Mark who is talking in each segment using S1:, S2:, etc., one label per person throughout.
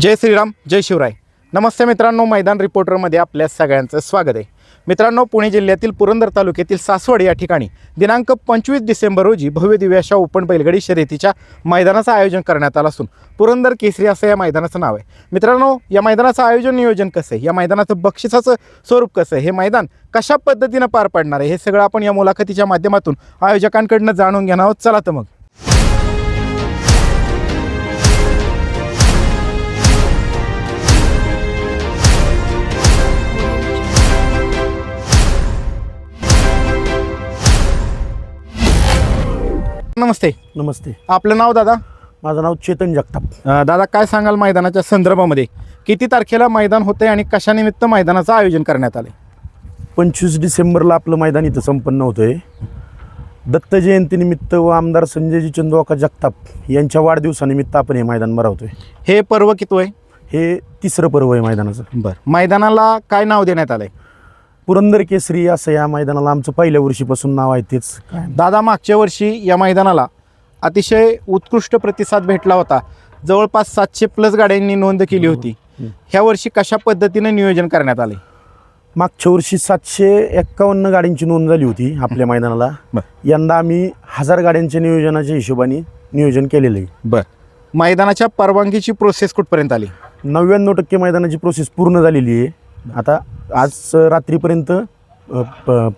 S1: जय श्रीराम जय शिवराय. नमस्ते मित्रांनो मैदान रिपोर्टरमध्ये आपल्या सगळ्यांचं स्वागत आहे. मित्रांनो पुणे जिल्ह्यातील पुरंदर तालुक्यातील सासवड या ठिकाणी दिनांक पंचवीस डिसेंबर रोजी भव्य दिव्य अशा ओपन बैलगाडी शर्यतीच्या मैदानाचं आयोजन करण्यात आलं असून पुरंदर केसरी असं या मैदानाचं नाव आहे. मित्रांनो या मैदानाचं आयोजन नियोजन कसं आहे? या मैदानाचं बक्षिसाचं स्वरूप कसं आहे? हे मैदान कशा पद्धतीनं पार पडणार आहे? हे सगळं आपण या मुलाखतीच्या माध्यमातून आयोजकांकडनं जाणून घेणार आहोत. चला तर मग. नमस्ते.
S2: नमस्ते.
S1: आपलं नाव दादा?
S2: माझं नाव चेतन जगताप.
S1: अ, दादा काय सांगाल मैदानाच्या संदर्भामध्ये? किती तारखेला मैदान होते आणि कशानिमित्त मैदानाचं आयोजन करण्यात आले
S2: पंचवीस डिसेंबरला आपलं मैदान इथं संपन्न होतं आहे दत्त जयंतीनिमित्त व आमदार संजयजी चंदवाका जगताप यांच्या वाढदिवसानिमित्त आपण हे मैदान भरवतोय.
S1: हे पर्व किती आहे?
S2: हे तिसरं पर्व आहे मैदानाचं.
S1: बरं. मैदानाला काय नाव देण्यात आलंय?
S2: पुरंदर केसरी असं या मैदानाला आमचं पहिल्या वर्षीपासून नाव आहे तेच.
S1: दादा मागच्या वर्षी या मैदानाला अतिशय उत्कृष्ट प्रतिसाद भेटला होता. जवळपास सातशे प्लस गाड्यांनी नोंद केली होती. ह्या वर्षी कशा पद्धतीनं नियोजन करण्यात आले
S2: मागच्या वर्षी सातशे एक्कावन्न गाड्यांची नोंद झाली होती आपल्या मैदानाला. यंदा आम्ही हजार गाड्यांच्या नियोजनाच्या हिशोबाने नियोजन केलेलं आहे.
S1: बरं. मैदानाच्या परवानगीची प्रोसेस कुठपर्यंत आली?
S2: नव्याण्णव टक्के मैदानाची प्रोसेस पूर्ण झालेली आहे. आता आज रात्रीपर्यंत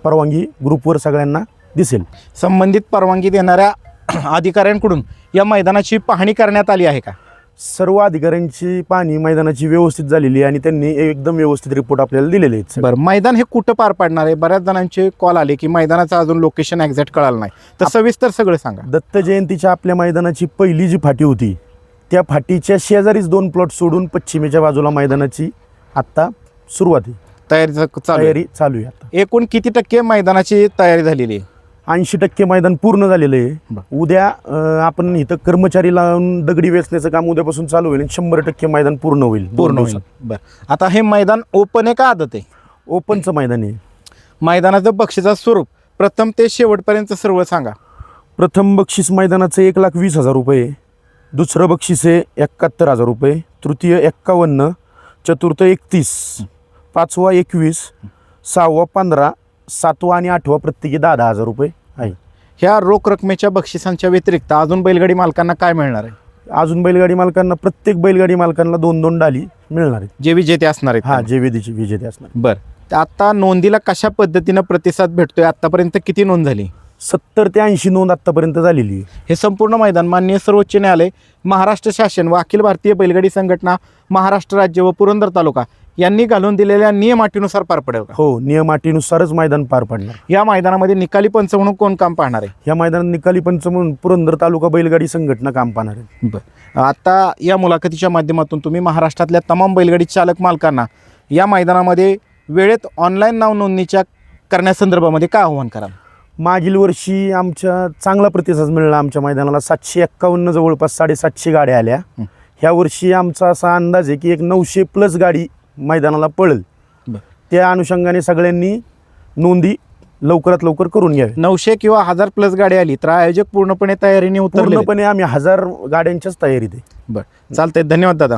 S2: परवानगी ग्रुपवर सगळ्यांना दिसेल.
S1: संबंधित परवानगी देणाऱ्या अधिकाऱ्यांकडून या मैदानाची पाहणी करण्यात आली आहे का?
S2: सर्व अधिकाऱ्यांची पाहणी मैदानाची व्यवस्थित झालेली आहे आणि त्यांनी एकदम व्यवस्थित रिपोर्ट आपल्याला दिलेले आहेत.
S1: बरं मैदान हे कुठं पार पाडणार आहे? बऱ्याच जणांचे कॉल आले की मैदानाचं अजून लोकेशन एक्झॅक्ट कळालं नाही. तर सविस्तर सगळं सांगा.
S2: दत्त जयंतीच्या आपल्या मैदानाची पहिली जी फाटी होती त्या फाटीच्या शेजारीच दोन प्लॉट सोडून पश्चिमेच्या बाजूला मैदानाची आत्ता सुरुवात. आहे
S1: तयारीचं चालू आहे.
S2: तयारी चालू आहे आता.
S1: एकूण किती टक्के मैदानाची तयारी झालेली आहे?
S2: ऐंशी टक्के मैदान पूर्ण झालेलं आहे.
S1: बरं.
S2: उद्या अं, आपण इथं कर्मचारी लावून दगडी वेचण्याचं काम उद्यापासून चालू होईल शंभर टक्के मैदान पूर्ण होईल. दोन
S1: पूर्ण होईल.
S2: दिवसात.
S1: बरं. आता हे मैदान ओपन आहे का आदत आहे?
S2: ओपनचं मैदान आहे.
S1: मैदानाचं बक्षिसाचं स्वरूप प्रथम ते शेवटपर्यंत सर्व सांगा.
S2: प्रथम बक्षीस मैदानाचं एक लाख वीस हजार रुपये दुसरं बक्षीस आहे एकाहत्तर हजार रुपये तृतीय एक्कावन्न चतुर्थ एकतीस. पाचवा एकवीस सहावा पंधरा सातवा आणि आठवा प्रत्येकी दहा दहा हजार रुपये आहे.
S1: ह्या रोख रकमेच्या बक्षिसांच्या व्यतिरिक्त अजून बैलगाडी मालकांना काय मिळणार आहे?
S2: अजून बैलगाडी मालकांना प्रत्येक बैलगाडी मालकांना दोन दोन डाली मिळणार आहेत.
S1: जे विजेते असणार आहेत
S2: हा जे विजेते विजेते असणार
S1: बरं. आता नोंदीला कशा पद्धतीनं प्रतिसाद भेटतोय? आतापर्यंत किती नोंद झाली?
S2: सत्तर ते ऐंशी नोंद आत्तापर्यंत झालेली आहे.
S1: हे संपूर्ण मैदान माननीय सर्वोच्च न्यायालय महाराष्ट्र शासन व अखिल भारतीय बैलगाडी संघटना महाराष्ट्र राज्य व पुरंदर तालुका यांनी घालून दिलेल्या नियम अटीनुसार पार पडेल का?
S2: हो नियम अटीनुसारच मैदान पार पडणार.
S1: या मैदानामध्ये निकाली पंच म्हणून कोण काम पाहणार आहे?
S2: या मैदानात निकाली पंच म्हणून पुरंदर तालुका बैलगाडी संघटना काम पाहणार आहे.
S1: बरं. आता या मुलाखतीच्या माध्यमातून तुम्ही महाराष्ट्रातल्या तमाम बैलगाडी चालक मालकांना या मैदानामध्ये वेळेत ऑनलाईन नाव नोंदणीच्या करण्यासंदर्भामध्ये काय आव्हान कराल?
S2: मागील वर्षी आमच्या चांगला प्रतिसाद मिळाला आमच्या मैदानाला. सातशे एक्कावन्न जवळपास साडेसातशे गाड्या आल्या.
S1: हं.
S2: ह्या वर्षी आमचा असा अंदाज आहे की एक नऊशे प्लस गाडी मैदानाला पळेल.
S1: बरं.
S2: त्या अनुषंगाने सगळ्यांनी नोंदी लवकरात लवकर करून घ्यावी.
S1: नऊशे किंवा हजार प्लस गाडी आली तर आयोजक पूर्णपणे तयारीने उतरले
S2: पूर्णपणे आम्ही हजार गाड्यांच्याच तयारीत आहे.
S1: बरं. चालतंय. धन्यवाद दादा.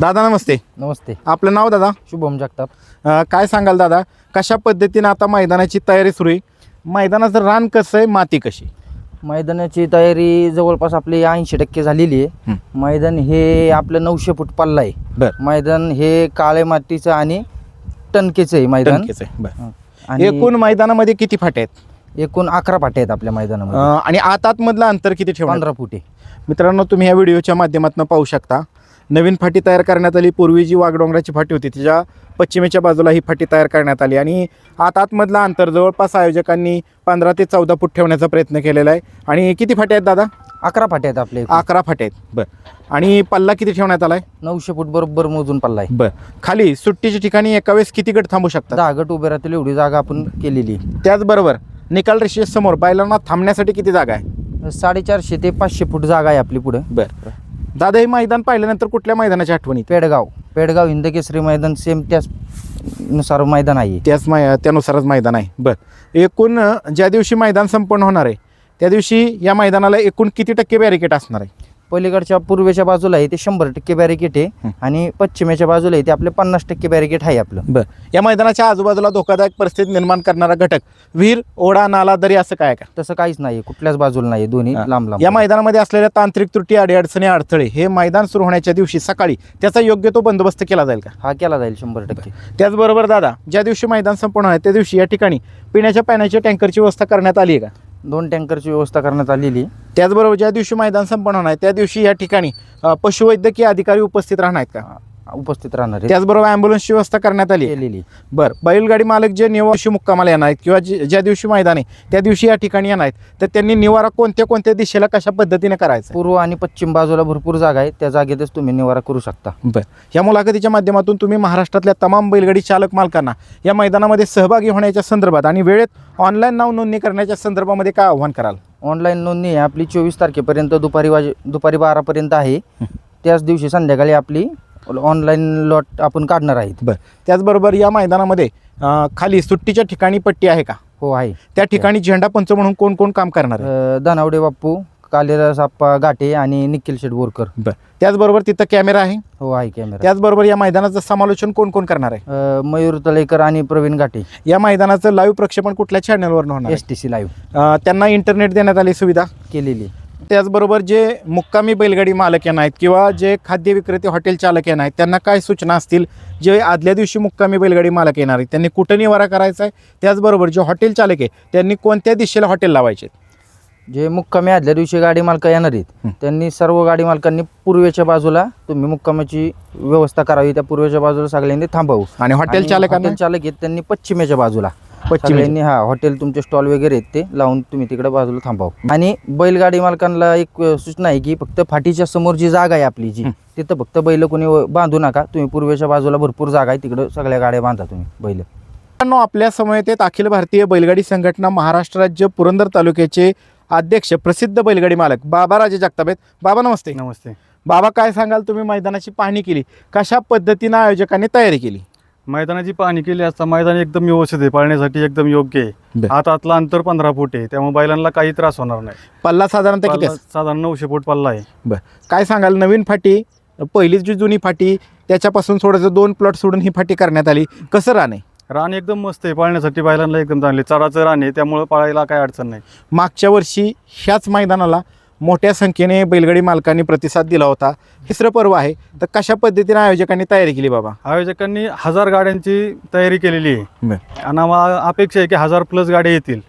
S1: दादा नमस्ते.
S3: नमस्ते.
S1: आपलं नाव दादा?
S3: शुभम जगताप.
S1: अं, काय सांगाल दादा? कशा पद्धतीनं आता मैदानाची तयारी सुरू आहे? मैदानाचं रान कसं आहे? माती कशी
S3: मैदानाची तयारी जवळपास आपली ऐंशी टक्के झालेली आहे. मैदान हे आपलं नऊशे फूट पल्ला आहे.
S1: बरं.
S3: मैदान हे काळे मातीचं आणि टणकेचं आहे मैदान.
S1: टणकेचं आहे. बरं.
S3: आणि
S1: एकूण मैदानामध्ये किती फाटे आहेत?
S3: एकूण अकरा पाटे आहेत आपल्या मैदानामध्ये.
S1: आणि आत आतमधलं अंतर किती ठेवणार?
S3: पंधरा फूट
S1: मित्रांनो तुम्ही या व्हिडिओच्या माध्यमातून पाहू शकता. नवीन फाटी तयार करण्यात आली. पूर्वी जी वाघडोंगराची फाटी होती तिच्या पश्चिमेच्या बाजूला ही फाटी तयार करण्यात आली. आणि आत आतमधला अंतर जवळपास आयोजकांनी पंधरा ते चौदा फूट ठेवण्याचा प्रयत्न केलेला आहे. आणि किती फाटे आहेत दादा?
S3: अकरा पाटे आहेत आपले
S1: अकरा फाटे आहेत. बरं. आणि पल्ला किती ठेवण्यात आला आहे
S3: नऊशे फूट बरोबर मोजून पल्ला आहे.
S1: बरं. खाली सुट्टीच्या ठिकाणी एका वेळेस किती गट थांबू शकतात?
S3: दहा गट उभे राहतील एवढी जागा आपण केलेली.
S1: त्याचबरोबर निकाल रेषेसमोर बैलांना थांबण्यासाठी किती जागा आहे?
S3: साडेचारशे ते पाचशे फूट जागा आहे आपली पुढं.
S1: बरं. दादा हे मैदान पाहिल्यानंतर कुठल्या मैदानाची आठवणी
S3: पेडगाव. पेडगाव हिंदकेसरी मैदान सेम त्याच नुसार मैदान आहे.
S1: त्याच मै त्यानुसारच मैदान आहे. बरं. एकूण अ, ज्या दिवशी मैदान संपन्न होणार आहे त्या दिवशी या मैदानाला एकूण किती टक्के बॅरिकेट असणार आहे?
S3: पलीकडच्या पूर्वेच्या बाजूला आहे ते शंभर टक्के बॅरिकेट. आहे आणि पश्चिमेच्या बाजूला आहे ते आपले पन्नास टक्के बॅरिकेट आहे आपलं.
S1: बर. या मैदानाच्या आजूबाजूला धोकादायक परिस्थिती निर्माण करणारा घटक विहीर ओढा नाला दरी असं काय का?
S3: तसं काहीच नाही कुठल्याच बाजूला नाही दोन्ही. लांब लांब.
S1: या मैदानामध्ये असलेल्या तांत्रिक त्रुटी अडीअडचणी अडथळे हे मैदान सुरू होण्याच्या दिवशी सकाळी त्याचा योग्य तो बंदोबस्त केला जाईल का?
S3: हा केला जाईल शंभर टक्के.
S1: त्याचबरोबर दादा ज्या दिवशी मैदान संपूर्ण आहे त्या दिवशी या ठिकाणी पिण्याच्या पाण्याच्या टँकरची व्यवस्था करण्यात आली आहे का?
S3: दोन टँकरची व्यवस्था करण्यात आलेली आहे.
S1: त्याचबरोबर ज्या दिवशी मैदान संपन्न होणार आहे त्या दिवशी या ठिकाणी अ, पशुवैद्यकीय अधिकारी उपस्थित राहणार आहेत का
S3: उपस्थित राहणार आहे
S1: त्याचबरोबर ॲम्ब्युलन्सची व्यवस्था करण्यात आली
S3: केलेली.
S1: बरं बैलगाडी मालक जे निवाशी मुक्कामाला येणार आहेत किंवा जे- ज्या दिवशी मैदान आहे त्या दिवशी या ठिकाणी येणार आहेत तर त्यांनी निवारा कोणत्या कोणत्या दिशेला कशा पद्धतीने करायचा?
S3: पूर्व आणि पश्चिम बाजूला भरपूर जागा आहे त्या जागेतच तुम्ही निवारा करू शकता.
S1: बरं या मुलाखतीच्या माध्यमातून तुम्ही महाराष्ट्रातल्या तमाम बैलगाडी चालक मालकांना या मैदानामध्ये सहभागी होण्याच्या संदर्भात आणि वेळेत ऑनलाईन नाव नोंदणी करण्याच्या संदर्भामध्ये काय आव्हान कराल?
S3: ऑनलाईन नोंदणी आहे. आपली चोवीस तारखेपर्यंत दुपारी वाजे दुपारी बारापर्यंत आहे. त्याच दिवशी संध्याकाळी आपली ऑनलाईन लॉट आपण काढणार आहेत.
S1: बरं. त्याचबरोबर या मैदानामध्ये अ, खाली सुट्टीच्या ठिकाणी पट्टी आहे का?
S3: हो आहे.
S1: त्या ठिकाणी झेंडा पंच म्हणून कोण कोण काम करणार आहे?
S3: अ, दानावडे बाप्पू कालिदास आप्पा घाटे आणि निखिल शेट बोरकर
S1: बरं. त्याचबरोबर तिथं कॅमेरा आहे?
S3: हो आहे कॅमेरा.
S1: त्याचबरोबर या मैदानाचं समालोचन कोण कोण करणार आहे?
S3: अ, मयूर तलेकर आणि प्रवीण घाटे.
S1: या मैदानाचं लाईव्ह प्रक्षेपण कुठल्या चॅनलवर होणार
S3: एस टी सी लाईव्ह?
S1: अ, त्यांना इंटरनेट देण्यात आली सुविधा?
S3: केलेली.
S1: त्याचबरोबर जे मुक्कामी बैलगाडी मालक यांना आहेत किंवा जे खाद्य विक्रेते हॉटेल चालक यांना आहेत त्यांना काय सूचना असतील? जे आदल्या दिवशी मुक्कामी बैलगाडी मालक येणार आहेत त्यांनी कुठं निवारा करायचा आहे? त्याचबरोबर जे हॉटेल चालक आहे त्यांनी कोणत्या दिशेला हॉटेल लावायचे
S3: जे मुक्कामी आदल्या दिवशी गाडी मालक येणार आहेत. त्यांनी सर्व गाडी मालकांनी पूर्वेच्या बाजूला तुम्ही मुक्कामाची व्यवस्था करावी त्या पूर्वेच्या बाजूला सगळ्यांनी थांबावं.
S1: आणि हॉटेल
S3: आणि
S1: चालकांना?
S3: हॉटेल चालक आहेत त्यांनी पश्चिमेच्या बाजूला. सगळ्यांनी हा हॉटेल तुमचे स्टॉल वगैरे आहेत ते लावून तुम्ही तिकडे बाजूला थांबाव. आणि बैलगाडी मालकांना एक सूचना आहे की फक्त फाटीच्या समोर जी जागा आहे आपली जी. तिथं फक्त बैल कोणी व- बांधू नका. तुम्ही पूर्वेच्या बाजूला भरपूर जागा आहे तिकडं सगळ्या गाड्या बांधा तुम्ही बैल.
S1: मित्रांनो आपल्या समयेत आहेत अखिल भारतीय बैलगाडी संघटना महाराष्ट्र राज्य पुरंदर तालुक्याचे अध्यक्ष प्रसिद्ध बैलगाडी मालक बाबा राजे जगताप आहेत. बाबा नमस्ते.
S4: नमस्ते.
S1: बाबा काय सांगाल? तुम्ही मैदानाची पाहणी केली. कशा पद्धतीनं आयोजकांनी तयारी केली?
S4: मैदानाची पाहणी केली असता मैदान एकदम व्यवस्थित आहे पाळण्यासाठी एकदम योग्य
S1: बर.
S4: आहे हातातलं अंतर पंधरा फूट आहे त्यामुळे बैलांना काही त्रास होणार नाही.
S1: पल्ला साधारणतः किती असेल?
S4: साधारण नऊशे फूट पल्ला आहे.
S1: बरं. काय सांगाल नवीन फाटी पहिलीच जी जुनी फाटी त्याच्यापासून थोडंसं दोन प्लॉट सोडून ही फाटी करण्यात आली. कसं राणे
S4: रान एकदम मस्त आहे पाळण्यासाठी बैलांना एकदम चांगले चराचं रान आहे त्यामुळे पाळायला काही अडचण नाही.
S1: मागच्या वर्षी ह्याच मैदानाला मोठ्या संख्येने बैलगाडी मालकांनी प्रतिसाद दिला होता. तिसरं पर्व आहे. तर कशा पद्धतीने आयोजकांनी तयारी केली बाबा?
S4: आयोजकांनी हजार गाड्यांची तयारी केलेली आहे. आणि आम्हाला अपेक्षा आहे की हजार प्लस गाड्या येतील.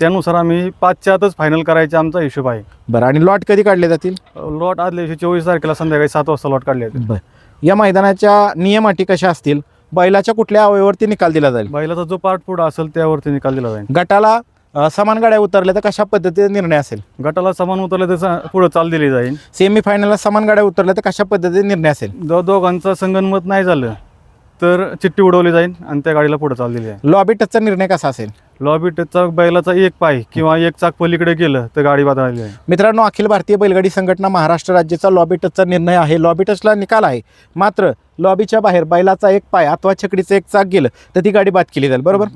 S4: त्यानुसार आम्ही पाचच्या आतच फायनल करायचा आमचा हिशोब आहे.
S1: बरं आणि लॉट कधी काढले जातील?
S4: लॉट आदल्या दिवशी चोवीस तारखेला संध्याकाळी सात वाजता लॉट काढले जातील.
S1: बरं. या मैदानाच्या नियम अटी कशा असतील? बैलाच्या कुठल्या अवयवावरती निकाल दिला जाईल?
S4: बैलाचा जो पार्ट पुढं असेल त्यावरती निकाल दिला जाईल.
S1: गटाला समान गाड्या उतरल्या तर कशा पद्धतीने निर्णय असेल?
S4: गटाला समान उतरलं त्याचा पुढं चाल दिली जाईल
S1: सेमीफायनलला समान गाड्या उतरल्या तर कशा पद्धतीने निर्णय असेल?
S4: दो दोघांचं संगनमत नाही झालं तर चिठ्ठी उडवली जाईल आणि त्या गाडीला पुढे चाल दिली जाईल
S1: लॉबी टचचा निर्णय कसा असेल?
S4: लॉबी टचचा बैलाचा एक पाय किंवा एक चाक पलीकडे गेलं तर गाडी बदलली जाईल
S1: मित्रांनो अखिल भारतीय बैलगाडी संघटना महाराष्ट्र राज्याचा लॉबी टचचा निर्णय आहे. लॉबी टचला निकाल आहे. मात्र लॉबीच्या बाहेर बैलाचा एक पाय अथवा छकडीचं एक चाक गेलं तर ती गाडी बाद केली जाईल. बरोबर.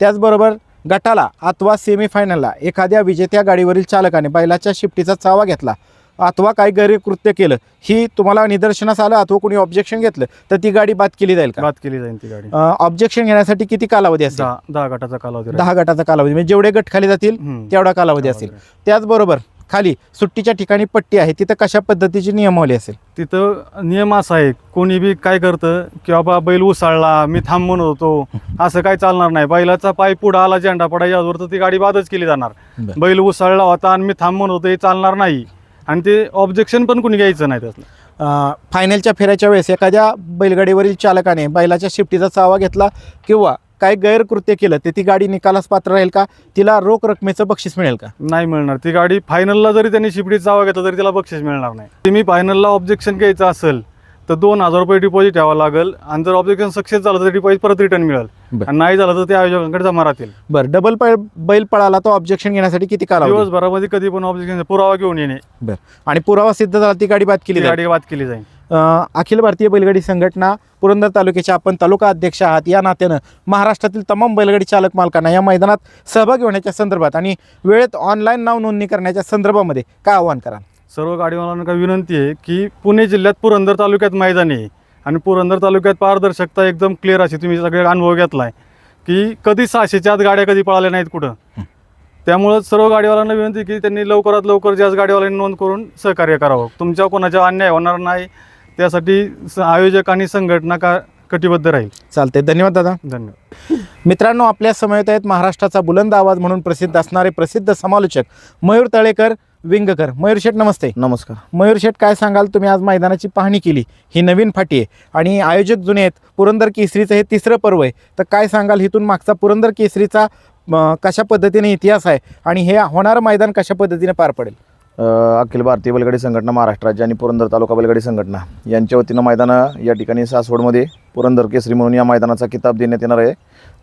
S1: त्याचबरोबर गटाला अथवा सेमीफायनलला एखाद्या विजेत्या गाडीवरील चालकाने बैलाच्या शिफ्टीचा चावा घेतला. अथवा काही गैरकृत्य केलं. ही तुम्हाला निदर्शनास आलं? अथवा कोणी ऑब्जेक्शन घेतलं? तर ती गाडी बाद केली जाईल का?
S4: बाद केली जाईल ती गाडी.
S1: ऑब्जेक्शन घेण्यासाठी किती कालावधी असेल?
S4: दहा दहा गटाचा कालावधी राहील.
S1: दहा गटाचा कालावधी. म्हणजे जेवढे गट खाली जातील
S4: हम्म.
S1: तेवढा कालावधी असेल. त्याचबरोबर खाली सुट्टीच्या ठिकाणी पट्टी आहे तिथं कशा पद्धतीची नियमावली असेल?
S4: तिथं नियम असा आहे कोणी बी काय करतं की बाबा बैल उसळला मी थांब म्हणत होतो असं काय चालणार नाही. बैलाचा पाय पुढं आला झेंडा पडायच्या आजवर तर ती गाडी बादच केली जाणार. बैल उसळला होता आणि मी थांब म्हणत होतो हे चालणार नाही. आणि ते ऑब्जेक्शन पण कोणी घ्यायचं नाही त्यातलं
S1: फायनलच्या फेऱ्याच्या वेळेस एखाद्या बैलगाडीवरील चालकाने बैलाच्या शिफ्टीचा चावा घेतला किंवा काही गैरकृत्य केलं तर ती गाडी निकालास पात्र राहील का? तिला रोख रकमेचं बक्षीस मिळेल का?
S4: नाही मिळणार. ती गाडी फायनलला जरी त्यांनी शिपडीत चावा घेतला तरी त्याला बक्षीस मिळणार नाही. तुम्ही फायनलला ऑब्जेक्शन घ्यायचं असेल तर दोन हजार रुपये डिपॉझिट ठेवावं लागेल. आणि जर ऑब्जेक्शन सक्सेस झालं तर डिपॉझिट परत रिटर्न मिळेल.
S1: बरं.
S4: आणि नाही झालं तर ते आयोजकांकडे जमा राहतील.
S1: बरं डबल पळ बैल पळाला तो ऑब्जेक्शन घेण्यासाठी किती कालावधी?
S4: दिवसभरामध्ये कधी पण ऑब्जेक्शन पुरावा घेऊन येणे.
S1: बरं. आणि पुरावा सिद्ध झाला ती गाडी बाद केली
S4: ती
S1: जाईल.
S4: गाडी बाद केली जाईल.
S1: अखिल भारतीय बैलगाडी संघटना पुरंदर तालुक्याचे आपण तालुका अध्यक्ष आहात. या नात्यानं महाराष्ट्रातील तमाम बैलगाडी चालक मालकांना या मैदानात सहभागी होण्याच्या संदर्भात आणि वेळेत ऑनलाईन नाव नोंदणी करण्याच्या संदर्भामध्ये काय आव्हान कराल?
S4: सर्व गाडीवाल्यांना काय विनंती आहे की पुणे जिल्ह्यात पुरंदर तालुक्यात मैदान आहे आणि पुरंदर तालुक्यात पारदर्शकता एकदम क्लिअर अशी तुम्ही सगळे अनुभव घेतला आहे की कधी सहाशेच्या आत गाड्या कधी पळाल्या नाहीत कुठं? त्यामुळं सर्व गाडीवाल्यांना विनंती की त्यांनी लवकरात लवकर ज्याच गाडीवाल्यांनी नोंद करून सहकार्य करावं. तुमच्या कोणाच्या अन्याय होणार नाही त्यासाठी स- आयोजक आणि संघटना का कटिबद्ध राहील.
S1: चालते धन्यवाद दादा.
S4: धन्यवाद.
S1: मित्रांनो आपल्या समवेत आहेत महाराष्ट्राचा बुलंद आवाज म्हणून प्रसिद्ध असणारे प्रसिद्ध समालोचक मयूर तळेकर विंगकर. मयूर शेठ नमस्ते.
S2: नमस्कार.
S1: मयूर शेठ काय सांगाल? तुम्ही आज मैदानाची पाहणी केली. ही नवीन फाटी आहे. आणि आयोजक जुने आहेत पुरंदर केसरीचं हे तिसरं पर्व आहे. तर काय सांगाल? इथून मागचा पुरंदर केसरीचा कशा पद्धतीने इतिहास आहे? आणि हे होणारं मैदान कशा पद्धतीने पार पडेल?
S5: अखिल भारतीय बैलगाडी संघटना महाराष्ट्र राज्य आणि पुरंदर तालुका बैलगाडी संघटना यांच्या वतीनं मैदानं या ठिकाणी सासवडमध्ये पुरंदर केसरी म्हणून या मैदानाचा किताब देण्यात येणार आहे.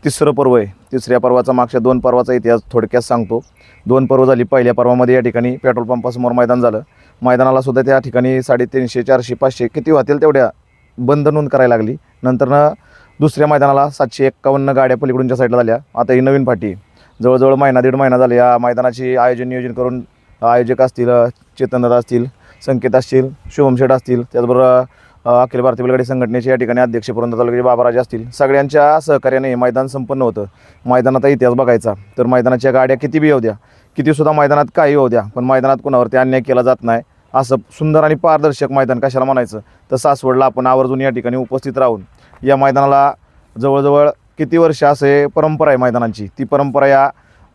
S5: तिसरं पर्व आहे. तिसऱ्या पर्वाचा मागच्या दोन पर्वाचा इतिहास थोडक्यात सांगतो. दोन पर्व झाली. पहिल्या पर्वामध्ये या ठिकाणी पेट्रोल पंपासमोर मैदान झालं. मैदानाला सुद्धा त्या ठिकाणी साडेतीनशे चारशे पाचशे किती होतील तेवढ्या बंद नोंद करायला लागली. नंतरनं दुसऱ्या मैदानाला सातशे एक्कावन्न गाड्या पलीकडूनच्या साईडला झाल्या. आता ही नवीन फाटी आहे. जवळजवळ महिना दीड महिना झाला या मैदानाची आयोजन नियोजन करून आयोजक असतील अ, चेतनदादा असतील संकेत असतील शुभम शेठ असतील त्याचबरोबर अखिल भारतीय बैलगाडी संघटनेचे या ठिकाणी अध्यक्ष पुरंदर तालुक्याचे बाबाराजे असतील. सगळ्यांच्या सहकार्याने हे मैदान संपन्न होतं. मैदानाचा इतिहास बघायचा. तर मैदानाच्या गाड्या किती बी येऊ द्या. कितीसुद्धा मैदानात काही होऊ द्या. पण मैदानात कोणावरती अन्याय केला जात नाही. असं सुंदर आणि पारदर्शक मैदान कशाला म्हणायचं? तर सासवडला आपण आवर्जून या ठिकाणी उपस्थित राहून या मैदानाला जवळजवळ किती वर्ष असे परंपरा आहे मैदानांची. ती परंपरा या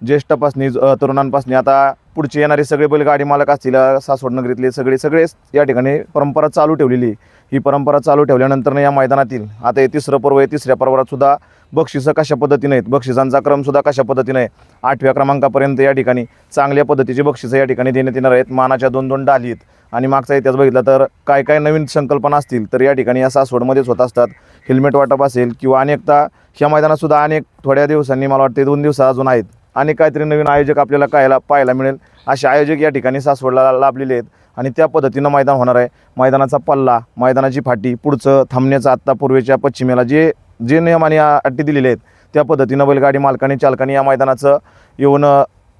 S5: ज्येष्ठापासनी अ, तरुणांपासनी आता पुढचे येणारे सगळे बैलगाडी मालक असतील सासवड नगरीतले सगळे सगळेच या ठिकाणी परंपरा चालू ठेवलेली. ही परंपरा चालू ठेवल्यानंतर या मैदानातील आता हे तिसरं पर्व आहे तिसऱ्या पर्वात सुद्धा बक्षिसं कशा पद्धतीने आहेत बक्षिसांचा क्रमसुद्धा कशा पद्धतीने आहे आठव्या क्रमांकापर्यंत या ठिकाणी चांगल्या पद्धतीची बक्षिसं या ठिकाणी देण्यात येणार आहेत मानाच्या दोन दोन डाली आहेत. आणि मागचा इतिहास बघितला तर काय काय नवीन संकल्पना असतील तर या ठिकाणी या सासवडमध्येच होत असतात हेल्मेट वाटप असेल किंवा अनेकदा ह्या मैदानात सुद्धा अनेक थोड्या दिवसांनी मला वाटते दोन दिवस अजून आहेत आणि काहीतरी नवीन आयोजक आपल्याला कायला पाहायला मिळेल. असे आयोजक या ठिकाणी सासवडला लाभलेले आहेत. आणि त्या पद्धतीनं मैदान होणार आहे. मैदानाचा पल्ला मैदानाची फाटी पुढचं थांबण्याचं आत्ता पूर्वेच्या पश्चिमेला जे जे नियम आणि अटी दिलेले आहेत त्या पद्धतीनं बैलगाडी मालकाने चालकाने या मैदानाचं येऊन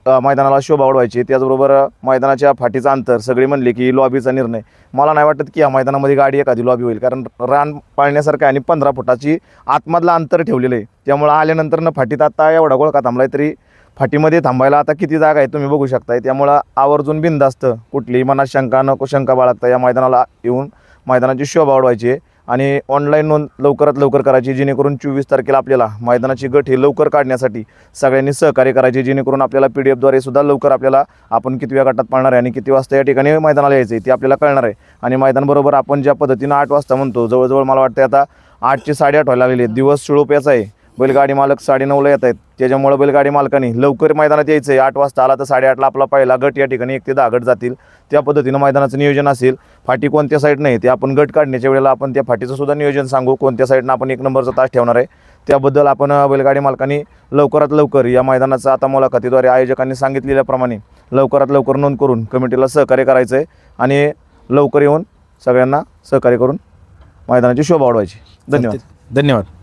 S5: मैदानाला शोभा वाढवायची त्याचबरोबर मैदानाच्या फाटीचं अंतर सगळे म्हणले की लॉबीचा निर्णय. मला नाही वाटत की या मैदानामध्ये गाडी एखादी लॉबी होईल. कारण रान पाळण्यासारखं आहे आणि पंधरा फुटाची आतमधलं अंतर ठेवलेलं आहे. त्यामुळं आल्यानंतरनं फाटीत आता एवढा गोळका थांबला आहे तरी फाटीमध्ये थांबायला आता किती जागा आहे तुम्ही बघू शकताय. त्यामुळं आवर्जून बिंदास्त कुठलीही मनात शंका नको शंका बाळगता या मैदानाला येऊन मैदानाची शोभा वाढवायची आहे. आणि ऑनलाईन नोंद लवकरात लवकर करायची जेणेकरून चोवीस तारखेला आपल्याला मैदानाची गट हे लवकर काढण्यासाठी सगळ्यांनी सहकार्य करायचे जेणेकरून आपल्याला पी डी एफद्वारे सुद्धा लवकर आपल्याला आपण किती वेळा गटात पाळणार आहे आणि किती वाजता या ठिकाणी मैदानाला यायचं आहे ते आपल्याला कळणार आहे. आणि मैदानबरोबर आपण ज्या पद्धतीनं आठ वाजता म्हणतो जवळजवळ मला वाटतं आता आठचे साडेआठ व्हायला लागलेले आहेत. दिवस याचा आहे. बैलगाडी मालक साडेनऊला येत आहेत. त्याच्यामुळं बैलगाडी मालकांनी लवकर मैदानात यायचं आहे आठ वाजता आला तर साडेआठला आपला पहिला गट या ठिकाणी एक ते दहा गट जातील. त्या पद्धतीनं मैदानाचं नियोजन असेल. फाटी कोणत्या साईड नाही ते आपण गट काढण्याच्या वेळेला आपण त्या फाटीचं सुद्धा नियोजन सांगू. कोणत्या साईडनं आपण एक नंबरचा तास ठेवणार आहे त्याबद्दल आपण बैलगाडी मालकांनी लवकरात लवकर या मैदानाचं आता मुलाखतीद्वारे आयोजकांनी सांगितलेल्याप्रमाणे लवकरात लवकर नोंद करून कमिटीला सहकार्य करायचं आहे आणि लवकर येऊन सगळ्यांना सहकार्य करून मैदानाची शोभा वाढवायची. धन्यवाद.
S1: धन्यवाद.